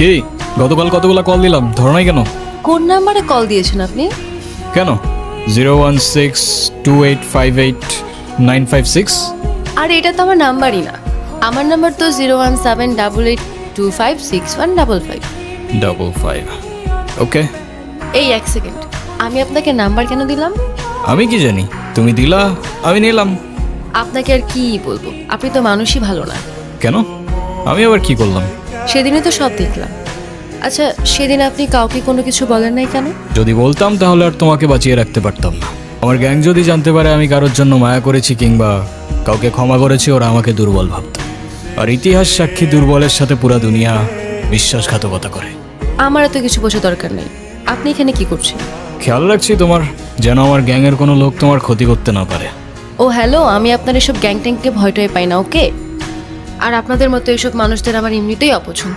কি? গতকাল কতগুলো কল দিলাম? ধরো নাই কেন? কোন নাম্বারে কল দিয়েছেন আপনি? কেন? Zero one six two eight five eight nine five six আর এটা তো আমার নাম্বারই না। আমার নাম্বার তো zero one seven double eight two five six one double five double five okay এই এক সেকেন্ড আমি আপনাকে নাম্বার কেন দিলাম? আমি কি জানি? তুমি দিলা আমি নিলাম। আপনাকে আর কি বলব? আপনি তো মানুষই ভালো না। কেন? আমি আবার কি করলাম? সেদিনে তো সব দেখলাম। আচ্ছা সেদিন আপনি কাউকে কোনো কিছু বলেন নাই কেন? যদি বলতাম তাহলে আর তোমাকে বাঁচিয়ে রাখতে পারতাম না। আমার গ্যাং যদি জানতে পারে আমি কারোর জন্য মায়া করেছি কিংবা কাউকে ক্ষমা করেছি ওরা আমাকে দুর্বল ভাবত। আর ইতিহাস সাক্ষী দুর্বলের সাথে পুরা দুনিয়া বিশ্বাসঘাতকতা করে। আমার এত কিছু বোঝা দরকার নেই। আপনি এখানে কি করছেন? খেয়াল রাখছি তোমার যেন আমার গ্যাংয়ের কোনো লোক তোমার ক্ষতি করতে না পারে। ও হ্যালো আমি আপনার এসব গ্যাং ট্যাংকে ভয় টয় পাই না ওকে? আর আপনাদের মতো এইসব মানুষদের আমার এমনিতেই অপছন্দ।